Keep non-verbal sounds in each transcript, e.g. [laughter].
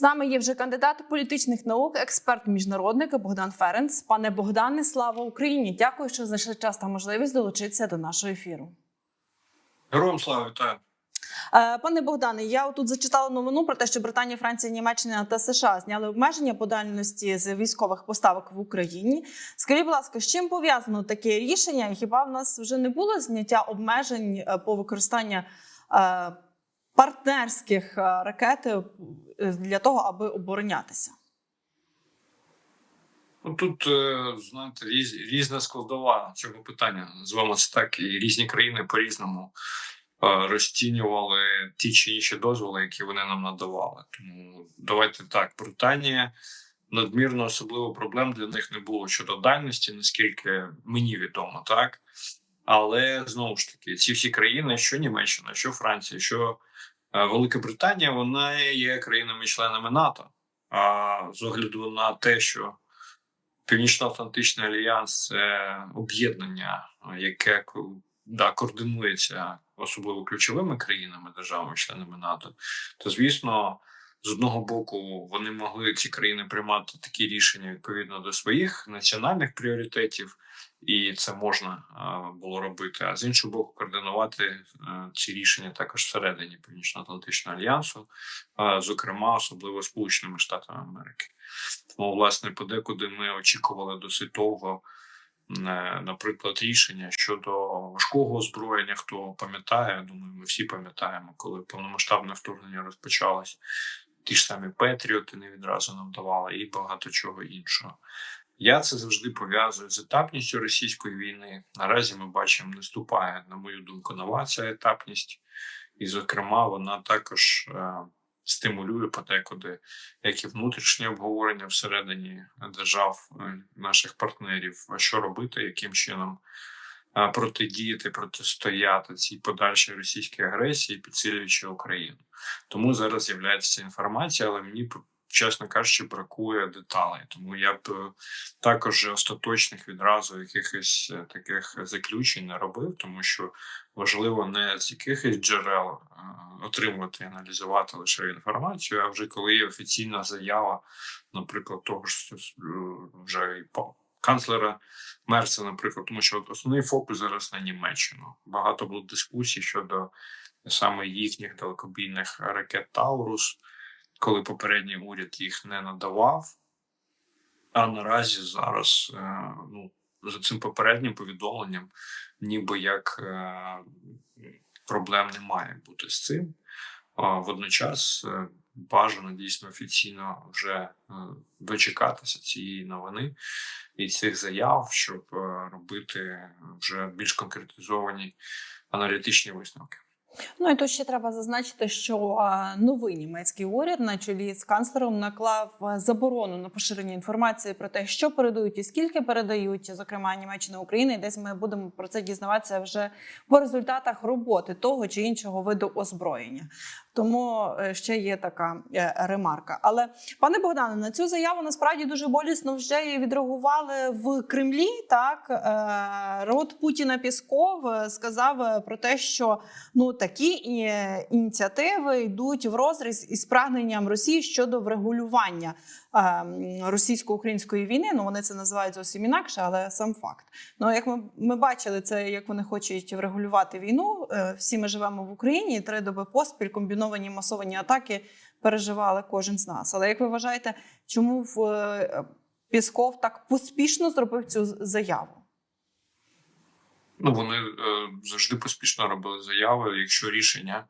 З нами є вже кандидат політичних наук, експерт міжнародник Богдан Ференц. Пане Богдане, слава Україні! Дякую, що знайшли час та можливість долучитися до нашого ефіру. Героям слава вітаю. Е, Пане Богдане, я тут зачитала новину про те, що Британія, Франція, Німеччина та США зняли обмеження по дальності з військових поставок в Україні. Скажіть, будь ласка, з чим пов'язано таке рішення? Хіба в нас вже не було зняття обмежень е, по використанню е, партнерських ракет для того, аби оборонятися? Ну тут е, знаєте, різ, різна складова цього питання. Називаємо це так, і різні країни по-різному е, розцінювали ті чи інші дозволи, які вони нам надавали. Тому давайте так, Британія надмірно особливо проблем для них не було щодо дальності, наскільки мені відомо, так. Але знову ж таки, ці всі країни, що Німеччина, що Франція, що е, Велика Британія, вона є країнами-членами НАТО. А з огляду на те, що Північно-Атлантичний альянс це об'єднання, яке да, координується особливо ключовими країнами, державами-членами НАТО. То звісно, з одного боку, вони могли ці країни приймати такі рішення відповідно до своїх національних пріоритетів, і це можна було робити. А з іншого боку, координувати ці рішення також всередині Північно-Атлантичного альянсу, зокрема, особливо Сполученими Штатами Америки. Тому, власне, подекуди ми очікували досить довго, е, наприклад, рішення щодо важкого озброєння. Хто пам'ятає, думаю, ми всі пам'ятаємо, коли повномасштабне вторгнення розпочалось. Ті ж самі Петріоти не відразу нам давали і багато чого іншого. Я це завжди пов'язую з етапністю російської війни. Наразі ми бачимо, наступає, на мою думку, нова ця етапність, і, зокрема, вона також е, стимулює подекуди як і внутрішнє обговорення всередині держав е, наших партнерів, що робити, яким чином е, протидіяти, протистояти цій подальшій російській агресії, підсилюючи Україну. Тому зараз з'являється ця інформація, але мені чесно кажучи, бракує деталей. Тому я б е, також остаточних відразу якихось е, таких заключень не робив, тому що важливо не з якихось джерел е, отримувати і аналізувати лише інформацію, а вже коли є офіційна заява, наприклад, того ж вже і. Канцлера Мерца, наприклад, тому що основний фокус зараз на Німеччину. Багато було дискусій щодо саме їхніх далекобійних ракет Таурус коли попередній уряд їх не надавав. А наразі зараз е, ну, за цим попереднім повідомленням, ніби як е, проблем не має бути з цим. Водночас е, бажано дійсно офіційно вже дочекатися цієї новини і цих заяв, щоб робити вже більш конкретизовані аналітичні висновки. Ну і тут ще треба зазначити, що новий німецький уряд на чолі з канцлером наклав заборону на поширення інформації про те, що передають і скільки передають, зокрема Німеччина України. І десь ми будемо про це дізнаватися вже по результатах роботи того чи іншого виду озброєння. Тому е, ще є така е, ремарка. Але пане Богдане, на цю заяву насправді дуже болісно вже відреагували в Кремлі. Так е, рот Путіна Пісков сказав про те, що ну такі ініціативи йдуть в розріз із прагненням Росії щодо врегулювання російсько-української війни. Ну вони це називають зовсім інакше, але сам факт. Ну як ми, ми бачили, це як вони хочуть врегулювати війну. Всі ми живемо в Україні. Три доби поспіль комбіновані масовані атаки переживали кожен з нас. Але як ви вважаєте, чому в е, Пісков так поспішно зробив цю заяву? Ну вони е, завжди поспішно робили заяви, якщо рішення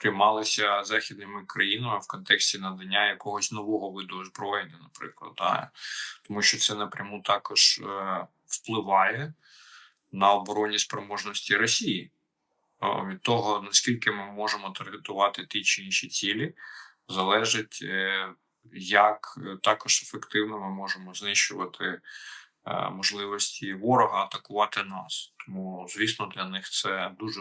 приймалися західними країнами в контексті надання якогось нового виду озброєння, наприклад, да. тому що це напряму також е, впливає на оборонні спроможності Росії. Е, від того наскільки ми можемо таргетувати ті чи інші цілі, залежить, е, як також ефективно ми можемо знищувати. Можливості ворога атакувати нас. Тому, звісно, для них це дуже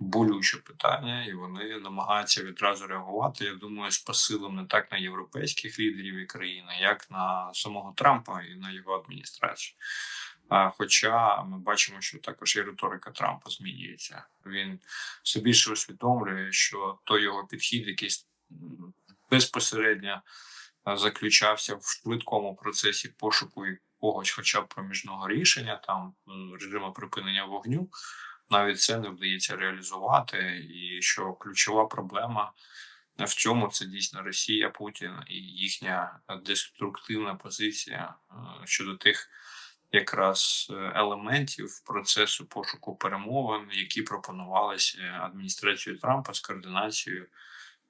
болюче питання, і вони намагаються відразу реагувати. Я думаю, з посилом не так на європейських лідерів і країни, як на самого Трампа і на його адміністрацію. Хоча ми бачимо, що також і риторика Трампа змінюється. Він все більше усвідомлює, що той його підхід, який безпосередньо заключався в швидкому процесі пошуку якогось, хоча б проміжного рішення, там режиму припинення вогню. Навіть це не вдається реалізувати, і що ключова проблема в цьому це дійсно Росія, Путін і їхня деструктивна позиція е, щодо тих якраз е, елементів процесу пошуку перемовин, які пропонувалися адміністрацією Трампа з координацією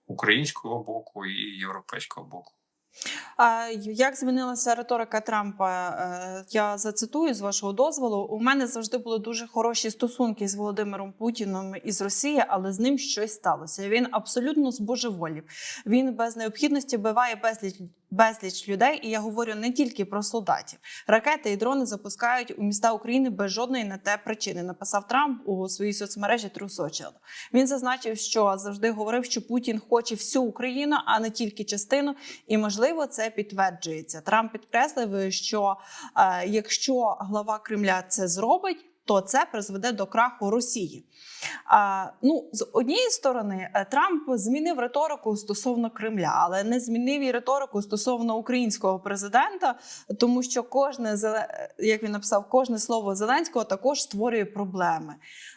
українського боку і європейського боку. Як змінилася риторика Трампа? Е, Я зацитую з вашого дозволу. У мене завжди були дуже хороші стосунки з Володимиром Путіном із Росії, але з ним щось сталося. Він абсолютно збожеволів. Він без необхідності вбиває безліч безліч людей. І я говорю не тільки про солдатів. Ракети і дрони запускають у міста України без жодної на те причини. Написав Трамп у своїй соцмережі True Він зазначив, що завжди говорив, що Путін хоче всю Україну, а не тільки частину, і можливо це підтверджується. Трамп підкреслив, що е, якщо глава Кремля це зробить. То це призведе до краху Росії. А, ну, з однієї сторони, е, Трамп змінив риторику стосовно Кремля, але не змінив і риторику стосовно українського президента, тому що кожне зеле- як він написав, кожне слово Зеленського також створює проблеми.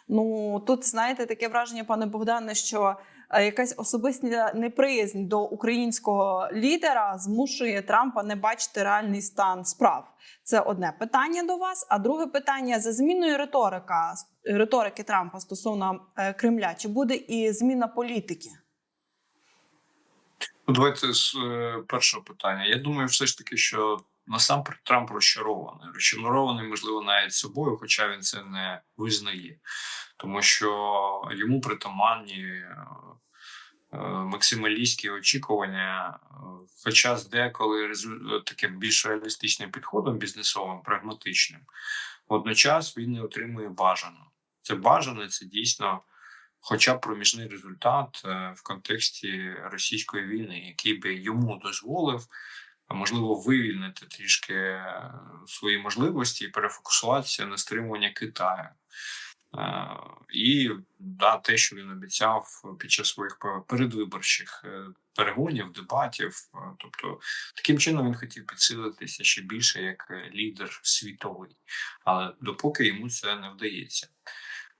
Ну тут знаєте таке враження, пане Богдане, що е, якась особиста неприязнь до українського лідера змушує Трампа не бачити реальний стан справ. Це одне питання до вас. А друге питання за зміною риторика риторики Трампа стосовно е, Кремля. Чи буде і зміна політики? Давайте з е, першого питання. Я думаю, все ж таки, що насамперед Трамп розчарований. Розчарований, можливо, навіть собою, хоча він це не визнає, тому що йому притаманні е, е, максималістські очікування, хоча з деколи таким більш реалістичним підходом бізнесовим, прагматичним, водночас він не отримує бажано. Це бажане, це дійсно хоча проміжний результат е, в контексті російської війни, який би йому дозволив можливо вивільнити трішки е, свої можливості і перефокусуватися на стримування Китаю. Е, І да, те, що він обіцяв під час своїх передвиборчих е, перегонів, дебатів, тобто таким чином він хотів підсилитися ще більше як лідер світовий, але допоки йому це не вдається.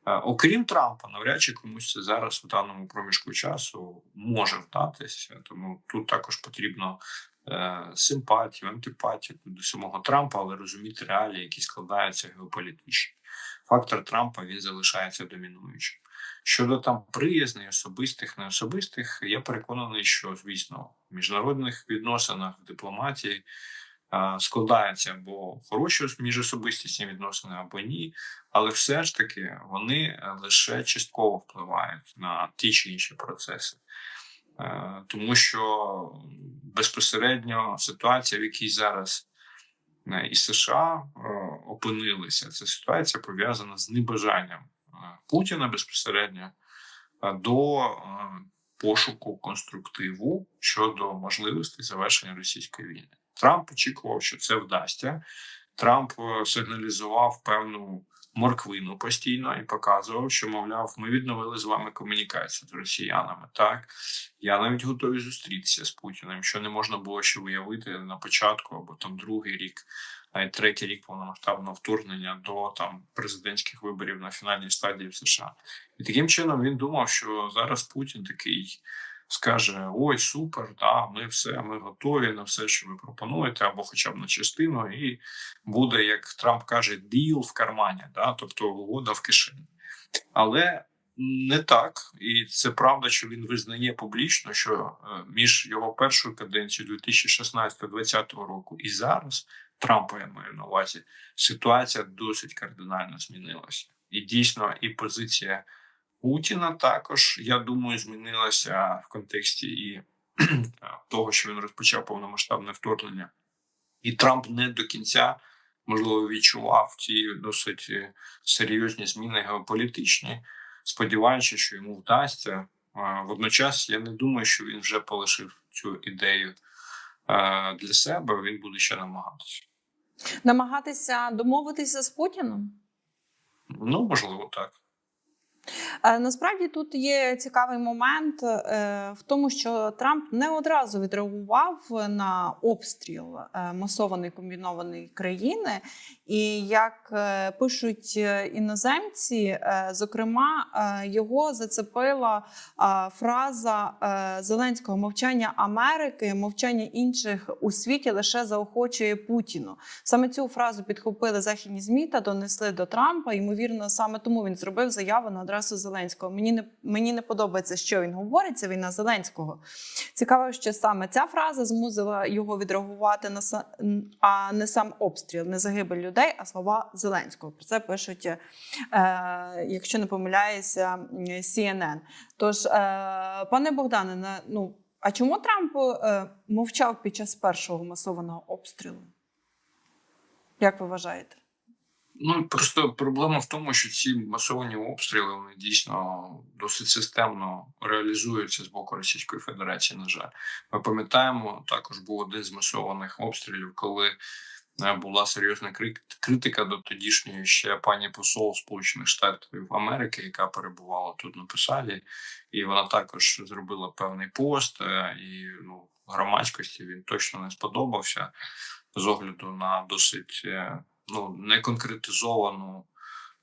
Окрім Трампа, навряд чи комусь це зараз в даному проміжку часу може вдатися. Тому тут також потрібно симпатію, антипатію до самого Трампа, але розуміти реалії, які складаються геополітичні. Фактор Трампа він залишається домінуючим. Щодо там приязних, особистих, неособистих, я переконаний, що звісно в міжнародних відносинах, в дипломатії е, складаються або хороші міжособистісні відносини, або ні але все ж таки вони е, лише частково впливають на ті чи інші процеси. Е, Тому що безпосередньо ситуація, в якій зараз е, і США е, опинилися, ця ситуація пов'язана з небажанням Путіна безпосередньо до пошуку конструктиву щодо можливості завершення російської війни. Трамп очікував, що це вдасться. Трамп сигналізував певну морквину постійно і показував, що мовляв, ми відновили з вами комунікацію з росіянами. Так я навіть готовий зустрітися з Путіним, що не можна було ще виявити на початку або там другий рік, навіть третій рік повномасштабного вторгнення до там президентських виборів на фінальній стадії в США. І таким чином він думав, що зараз Путін такий. Скаже: ой, супер, да, ми все, ми готові на все, що ви пропонуєте, або хоча б на частину, і буде, як Трамп каже, діл в кармані, да, тобто угода в кишені. Але не так, і це правда, що він визнає публічно, що е, між його першою каденцією 2016-2020 року і зараз Трампа я маю на увазі, ситуація досить кардинально змінилася. І дійсно, і позиція Путіна також, я думаю, змінилася в контексті і [clears throat] того, що він розпочав повномасштабне вторгнення, і Трамп не до кінця можливо відчував ці досить е, серйозні зміни геополітичні, сподіваючись, що йому вдасться. Водночас я не думаю, що він вже полишив цю ідею для себе. Він буде ще намагатися. Намагатися домовитися з Путіном? Ну можливо, так. Е, Насправді тут є цікавий момент е, в тому, що Трамп не одразу відреагував на обстріл е, масований комбінованої країни. І як пишуть іноземці, зокрема, його зацепила фраза Зеленського мовчання Америки, мовчання інших у світі лише заохочує Путіну. Саме цю фразу підхопили західні змі та донесли до Трампа. Ймовірно, саме тому він зробив заяву на адресу Зеленського. Мені не мені не подобається, що він говорить. Це війна Зеленського. Цікаво, що саме ця фраза змусила його відреагувати на а не сам обстріл, не загибель людей, а слова Зеленського. Про це пишуть, е, якщо не помиляюся, CNN. Тож, е, пане Богдане, на- ну а чому Трамп е, мовчав під час першого масованого обстрілу? Як ви вважаєте? Ну просто проблема в тому, що ці масовані обстріли вони дійсно досить системно реалізуються з боку Російської Федерації. На жаль, ми пам'ятаємо, також був один з масованих обстрілів, коли е, була серйозна критика до тодішньої ще пані посол Сполучених Штатів Америки, яка перебувала тут на посаді, і вона також зробила певний пост. е, І ну громадськості він точно не сподобався з огляду на досить е, ну неконкретизовану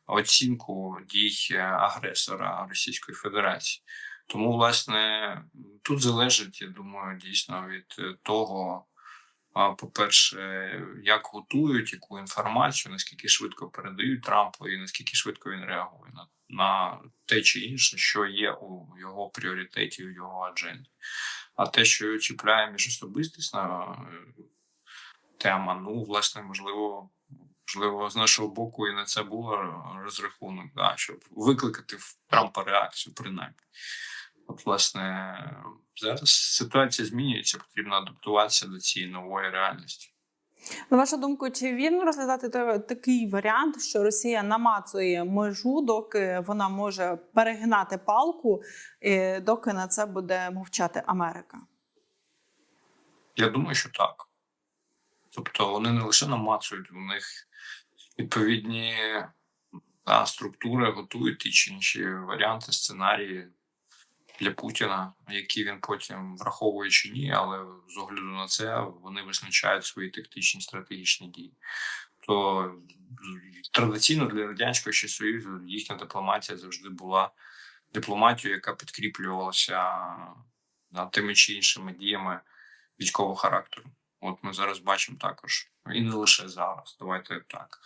оцінку дій е, агресора Російської Федерації. Тому, власне, тут залежить, я думаю, дійсно від е, того, по-перше, як готують яку інформацію, наскільки швидко передають Трампу, і наскільки швидко він реагує на, на те чи інше, що є у його пріоритеті, у його адженді. А те, що чіпляє міжособистісна е, тема, ну, власне, можливо, можливо, з нашого боку і на це було розрахунок, да, щоб викликати в Трампа реакцію, принаймні. От, власне, зараз ситуація змінюється, потрібно адаптуватися до цієї нової реальності. На вашу думку, чи вірно розглядати та- такий варіант, що Росія намацує межу, доки вона може перегинати палку, і доки на це буде мовчати Америка? Я думаю, що так. Тобто вони не лише намацують, у них відповідні да, структури готують ті чи інші варіанти, сценарії для Путіна, які він потім враховує чи ні, але з огляду на це вони визначають свої тактичні стратегічні дії. То традиційно для радянського ще союзу їхня дипломатія завжди була дипломатією, яка підкріплювалася тими чи іншими діями військового характеру. От ми зараз бачимо також, і не лише зараз. Давайте так.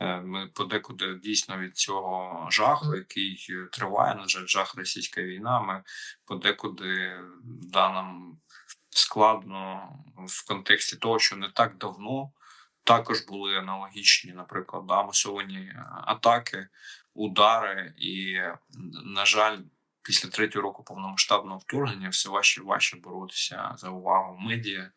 Е, Ми подекуди дійсно від цього жаху, який е, триває, на жаль, жах російська війна. Ми подекуди да, нам складно в контексті того, що не так давно також були аналогічні, наприклад, да, масовані атаки, удари, і, на жаль, після третього року повномасштабного вторгнення все важче і важче боротися за увагу медіа,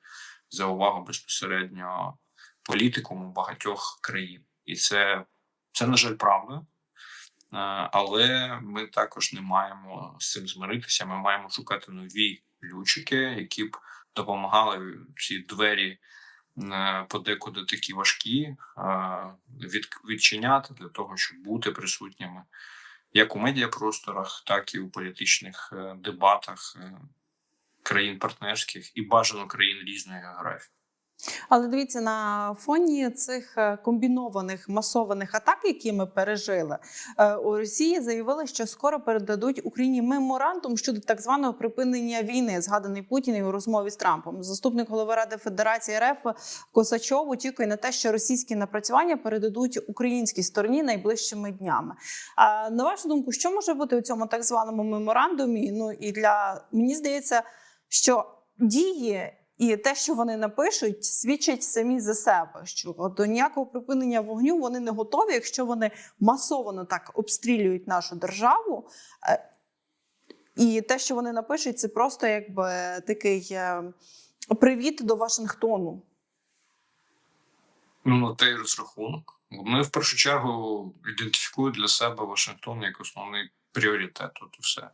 за увагу безпосередньо політикуму багатьох країн. І це, це на жаль, правда. Е, Але ми також не маємо з цим змиритися. Ми маємо шукати нові ключики, які б допомагали ці двері е, подекуди такі важкі е, відчиняти для того, щоб бути присутніми як у медіапросторах, так і у політичних дебатах країн партнерських і бажано країн різної географії. Але дивіться, на фоні цих е, комбінованих масованих атак, які ми пережили, е, у Росії заявили, що скоро передадуть Україні меморандум щодо так званого припинення війни, згаданий Путіним у розмові з Трампом. Заступник голови ради Федерації РФ Косачов очікує на те, що російські напрацювання передадуть українській стороні найближчими днями. А на вашу думку, що може бути у цьому так званому меморандумі? Ну і для мені здається, що дії. І те, що вони напишуть, свідчать самі за себе, що до ніякого припинення вогню вони не готові, якщо вони масово так обстрілюють нашу державу. Е, І те, що вони напишуть, це просто якби такий е, привіт до Вашингтону. Ну, на те й розрахунок. Вони в першу чергу ідентифікують для себе Вашингтон як основний пріоритет. От і все.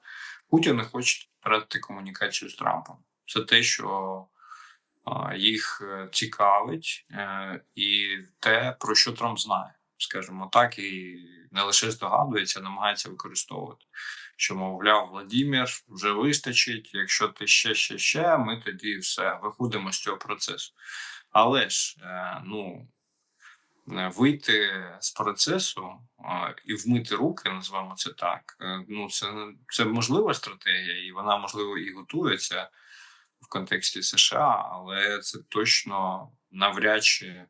Путін не хоче втратити комунікацію з Трампом. Це те, що їх е, цікавить, е, і те, про що Трамп знає. скажімо так, і не лише здогадується, намагається використовувати. Що, мовляв, Владимир вже вистачить. Якщо ти ще, ще, ще, ми тоді все виходимо з цього процесу. Але ж е, ну вийти з процесу е, і вмити руки, називаємо це так. е, Ну, це, це можлива стратегія, і вона можливо і готується в контексті США, але це точно навряд чи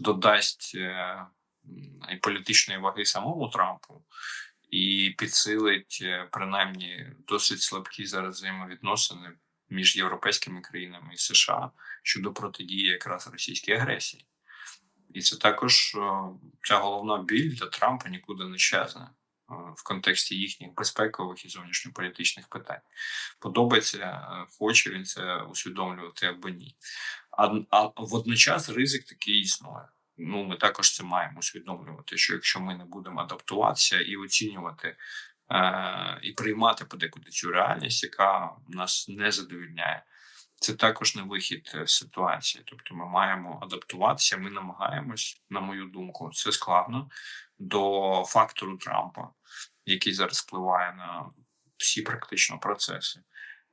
додасть е, і політичної ваги самому Трампу. І підсилить е, принаймні досить слабкі зараз взаємовідносини між європейськими країнами і США щодо протидії якраз російській агресії. І це також е, ця головна біль для Трампа нікуди не щезне е, в контексті їхніх безпекових і зовнішньополітичних питань. Подобається, е, хоче він це усвідомлювати або ні. А, а водночас ризик такий існує. Ну, ми також це маємо усвідомлювати, що якщо ми не будемо адаптуватися і оцінювати е, і приймати подекуди цю реальність, яка нас не задовільняє, це також не вихід е, ситуації. Тобто, ми маємо адаптуватися. Ми намагаємось, на мою думку, це складно до фактору Трампа, який зараз впливає на всі практично процеси.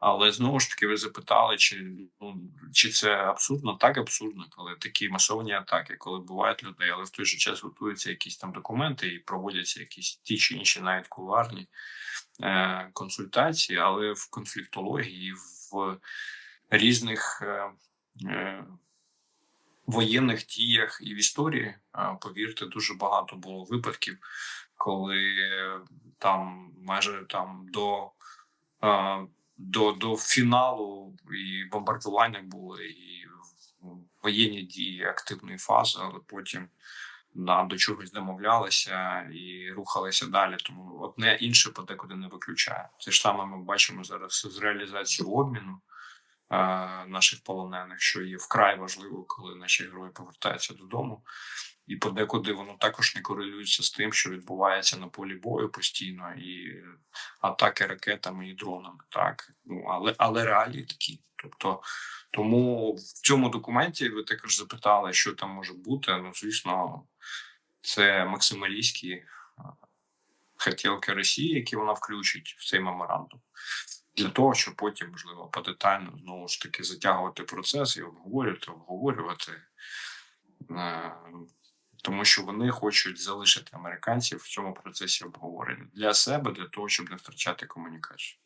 Але знову ж таки, ви запитали, чи ну чи це абсурдно? Так абсурдно, коли такі масовані атаки, коли бувають людей, але в той же час готуються якісь там документи і проводяться якісь ті чи інші навіть кулуарні е, консультації, але в конфліктології, в різних е, е, воєнних діях і в історії, повірте, дуже багато було випадків, коли там майже там до. Е, до, до фіналу і бомбардування були, і воєнні дії активної фази, але потім да, до чогось домовлялися і рухалися далі. Тому одне інше подекуди не виключає. Це ж саме ми бачимо зараз з реалізацією обміну наших полонених, що є вкрай важливо, коли наші герої повертаються додому. І подекуди воно також не корелюється з тим, що відбувається на полі бою постійно, і атаки ракетами і дронами. Так ну але але реалії такі. Тобто, тому в цьому документі ви також запитали, що там може бути. Ну, звісно, це максималістські е, хотілки Росії, які вона включить в цей меморандум, для того, щоб потім можливо подетально знову ж таки затягувати процес і обговорювати, обговорювати. Е, тому що вони хочуть залишити американців в цьому процесі обговорення для себе, для того, щоб не втрачати комунікацію.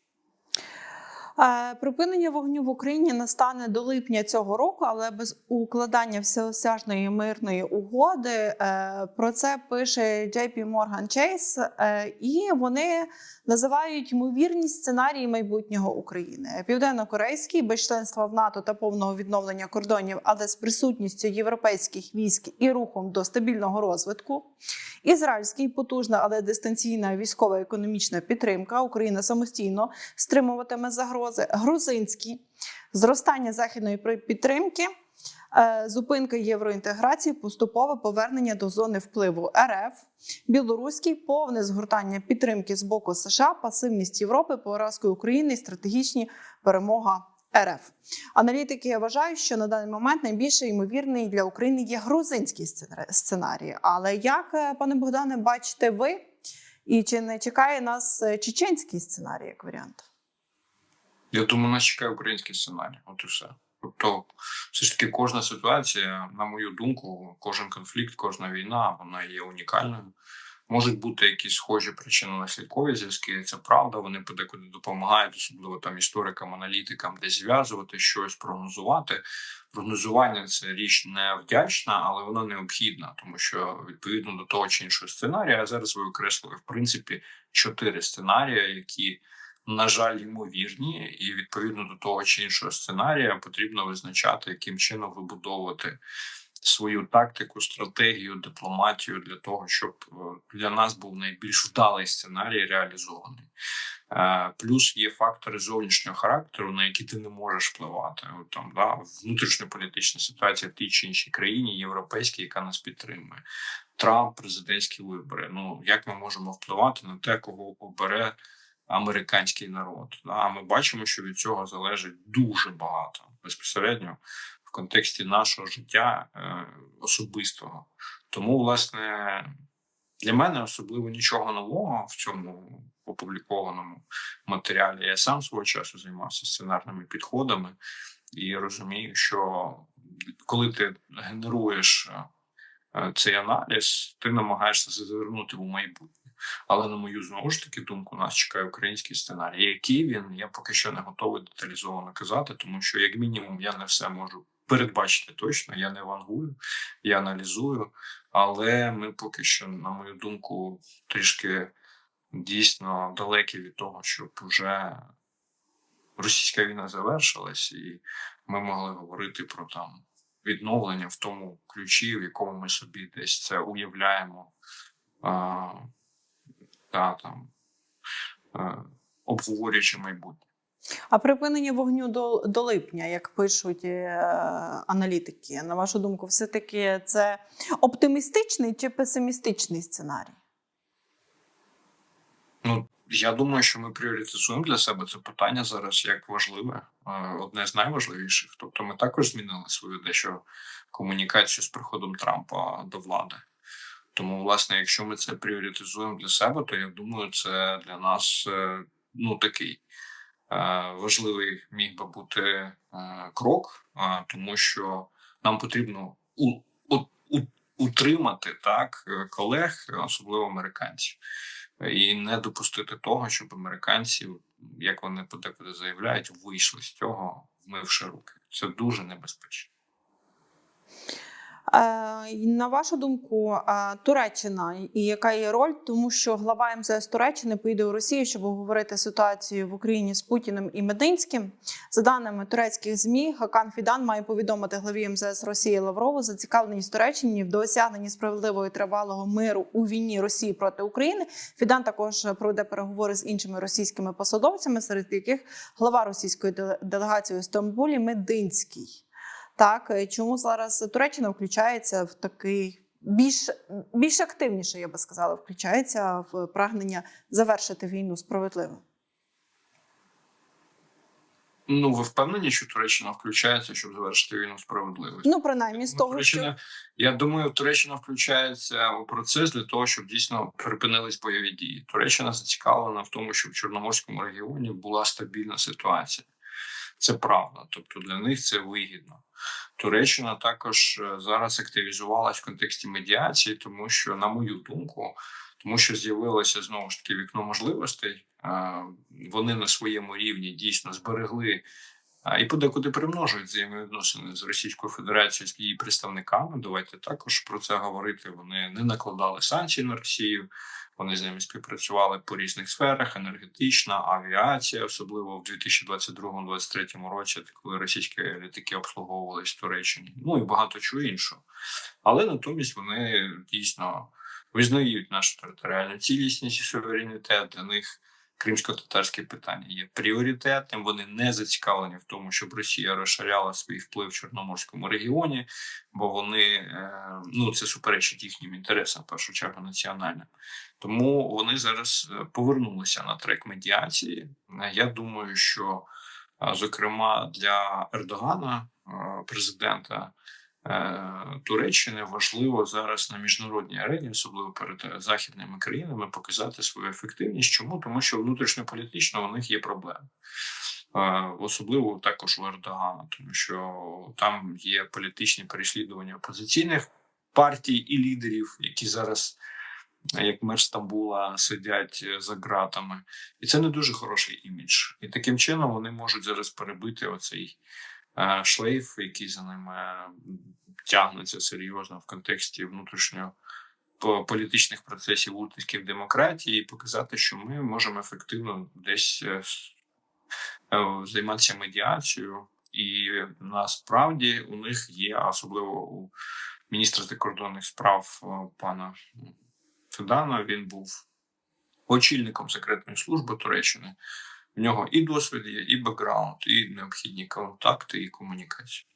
Е, Припинення вогню в Україні настане до липня цього року, але без укладання всеосяжної мирної угоди. Е, Про це пише JP Morgan Chase, е, і вони називають ймовірні сценарії майбутнього України. Південно-корейський без членства в НАТО та повного відновлення кордонів, але з присутністю європейських військ і рухом до стабільного розвитку. Ізраїльський потужна, але дистанційна військова економічна підтримка. Україна самостійно стримуватиме загрози. Грузинський зростання західної підтримки. е, Зупинка євроінтеграції, поступове повернення до зони впливу РФ, білоруський повне згортання підтримки з боку США, пасивність Європи, поразкою України, стратегічні перемога РФ. Аналітики вважають, що на даний момент найбільше ймовірний для України є грузинський сценарій- сценарій. Але як, е, пане Богдане, бачите ви? І чи не чекає нас е, чеченський сценарій як варіант? Я думаю, нас чекає український сценарій. От і все. Тобто, все ж таки, кожна ситуація, на мою думку, кожен конфлікт, кожна війна, вона є унікальною. Можуть бути якісь схожі причинно-наслідкові зв'язки. Це правда. Вони подекуди допомагають, особливо там історикам, аналітикам, десь зв'язувати щось, прогнозувати. Прогнозування це річ не вдячна, але вона необхідна, тому що відповідно до того чи іншого сценарія, зараз ви окреслили в принципі чотири сценарії, які на жаль, ймовірні, і відповідно до того чи іншого сценарія потрібно визначати, яким чином вибудовувати свою тактику, стратегію, дипломатію для того, щоб е, для нас був найбільш вдалий сценарій реалізований. Е, Плюс є фактори зовнішнього характеру, на які ти не можеш впливати. От там да, внутрішньополітична ситуація в тій чи іншій країні, європейській, яка нас підтримує. Трамп, президентські вибори. Ну як ми можемо впливати на те, кого обере американський народ. А ми бачимо, що від цього залежить дуже багато безпосередньо в контексті нашого життя е, особистого. Тому, власне, Для мене особливо нічого нового в цьому опублікованому матеріалі. Я сам свого часу займався сценарними підходами і розумію, що коли ти генеруєш е, цей аналіз, ти намагаєшся зазирнути в майбутнє. Але на мою знову ж таки думку, нас чекає український сценарій. Який він, я поки що не готовий деталізовано казати, тому що, як мінімум, я не все можу передбачити точно. Я не вангую, я аналізую. Але ми поки що, на мою думку, трішки дійсно далекі від того, щоб вже російська війна завершилась, і ми могли говорити про там відновлення в тому ключі, в якому ми собі десь це уявляємо. Та, там, е, обговорюючи майбутнє. А припинення вогню до, до липня, як пишуть е, аналітики, на вашу думку, все-таки це оптимістичний чи песимістичний сценарій? Ну, я думаю, що ми пріоритизуємо для себе це питання зараз як важливе, е, одне з найважливіших. Тобто, ми також змінили свою дещо комунікацію з приходом Трампа до влади. Тому, власне, якщо ми це пріоритизуємо для себе, то я думаю, це для нас е, ну такий е, важливий міг би бути е, крок, тому що нам потрібно у, у, утримати так колег, особливо американців, і не допустити того, щоб американці, як вони подекуди заявляють, вийшли з цього, вмивши руки. Це дуже небезпечно. Е, на вашу думку, е, Туреччина і яка її роль, тому що глава МЗС Туреччини поїде у Росію, щоб обговорити ситуацію в Україні з Путіним і Мединським. За даними турецьких змі, Хакан Фідан має повідомити главі МЗС Росії Лаврову зацікавленість Туреччині в досягненні справедливого і тривалого миру у війні Росії проти України. Фідан також проведе переговори з іншими російськими посадовцями, серед яких глава російської делегації у Стамбулі Мединський. Так, е, чому зараз Туреччина включається в такий більш, більш активніше, я би сказала, включається в прагнення завершити війну справедливо? Ну, ви впевнені, що Туреччина включається, щоб завершити війну справедливості? Ну, принаймні, з Ну, того, Туреччина, що я думаю, Туреччина включається у процес для того, щоб дійсно припинились бойові дії. Туреччина зацікавлена в тому, щоб в Чорноморському регіоні була стабільна ситуація. Це правда, тобто для них це вигідно. Туреччина також е, зараз активізувалась в контексті медіації, тому що, на мою думку, тому що з'явилося знову ж таки вікно можливостей. Е, Вони на своєму рівні дійсно зберегли і подекуди примножують взаємовідносини з Російською Федерацією з її представниками. Давайте також про це говорити. Вони не накладали санкції на Росію. Вони з ними співпрацювали по різних сферах: енергетична, авіація, особливо в 2022-2023 році, коли російські літаки обслуговувались в Туреччині. Ну і багато чого іншого. Але натомість вони дійсно визнають нашу територіальну цілісність і суверенітет. Для них кримсько-татарське питання є пріоритетним. Вони не зацікавлені в тому, щоб Росія розширяла свій вплив в Чорноморському регіоні, бо вони е, ну це суперечить їхнім інтересам, в першу чергу національним. Тому вони зараз е, повернулися на трек медіації. Я думаю, що зокрема для Ердогана, е, президента. Е, Туреччини важливо зараз на міжнародній арені, особливо перед е, західними країнами, показати свою ефективність. Чому? Тому що внутрішньополітично у них є проблеми. Е, Особливо також у Ердогана, тому що там є політичні переслідування опозиційних партій і лідерів, які зараз, як мер Стамбула, сидять за ґратами, і це не дуже хороший імідж. І таким чином вони можуть зараз перебити оцей шлейф, який за ними тягнеться серйозно в контексті внутрішнього політичних процесів утисків демократії, і показати, що ми можемо ефективно десь е, е, займатися медіацією. І насправді у них є, особливо у міністра закордонних справ е, пана Федана. Він був очільником секретної служби Туреччини. В нього і досвід є, і бекграунд, і необхідні контакти, і комунікації.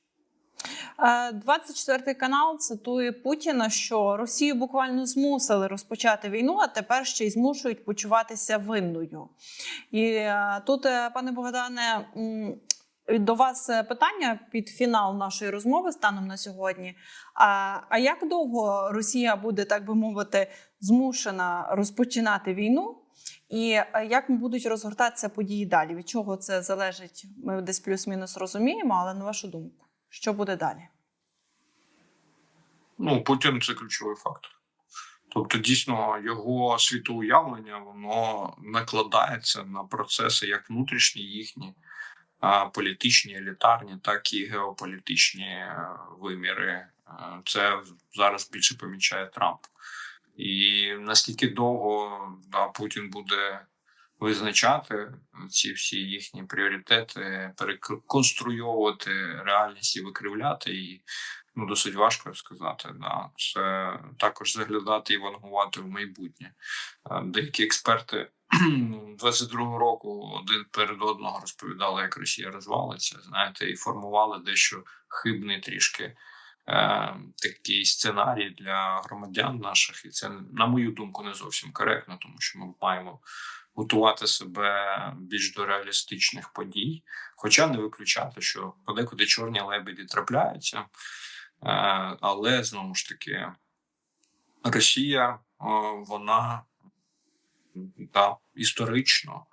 Е, 24 канал цитує Путіна, що Росію буквально змусили розпочати війну, а тепер ще й змушують почуватися винною. І е, тут, е, пане Богдане, До вас е, питання під фінал нашої розмови станом на сьогодні. А, а як довго Росія буде, так би мовити, змушена розпочинати війну? І е, як будуть розгортатися події далі? Від чого це залежить? Ми десь плюс-мінус розуміємо, але на вашу думку, що буде далі? Ну, Путін це ключовий фактор. Тобто, дійсно, його світоуявлення воно накладається на процеси як внутрішні їхні, політичні, елітарні, так і геополітичні е, виміри. Е, Це зараз більше помічає Трамп. І наскільки довго да, Путін буде визначати ці всі їхні пріоритети, переконструйовувати реальність і викривляти її, ну досить важко сказати. Да. Це також заглядати і вангувати в майбутнє. Е, Деякі експерти 22-го року один перед одного розповідали, як Росія розвалиться, знаєте, і формували дещо хибний трішки такий сценарій для громадян наших, і це, на мою думку, не зовсім коректно, тому що ми маємо готувати себе більш до реалістичних подій, хоча не виключати, що подекуди чорні лебеді трапляються. Е, але знову ж таки, Росія е, вона да, історично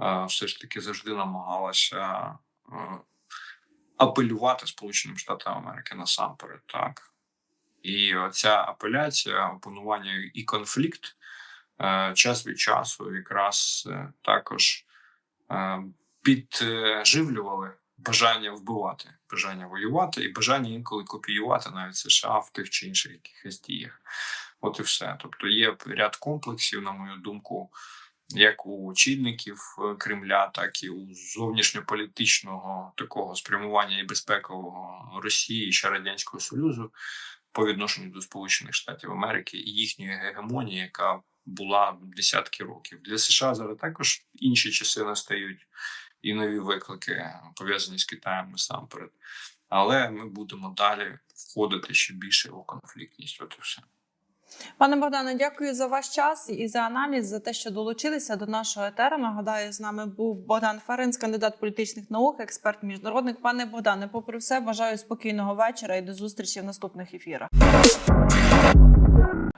е, все ж таки завжди намагалася е, апелювати Сполученим Штатам Америки насамперед, так. І ця апеляція, опанування і конфлікт е, час від часу якраз е, також е, підживлювали бажання вбивати, бажання воювати і бажання інколи копіювати навіть США в тих чи інших якихось діях. От і все. Тобто є ряд комплексів, на мою думку, як у очільників е, Кремля, так і у зовнішньополітичного такого спрямування і безпекового Росії ще Радянського Союзу по відношенню до Сполучених Штатів Америки і їхньої гегемонії, яка була десятки років. Для США зараз також інші часи настають і нові виклики пов'язані з Китаєм насамперед. Але ми будемо далі входити ще більше у конфліктність. От і все. Пане Богдане, дякую за ваш час і за аналіз, за те, що долучилися до нашого етеру. Нагадаю, з нами був Богдан Ференц, кандидат політичних наук, експерт міжнародник. Пане Богдане, попри все, бажаю спокійного вечора і до зустрічі в наступних ефірах.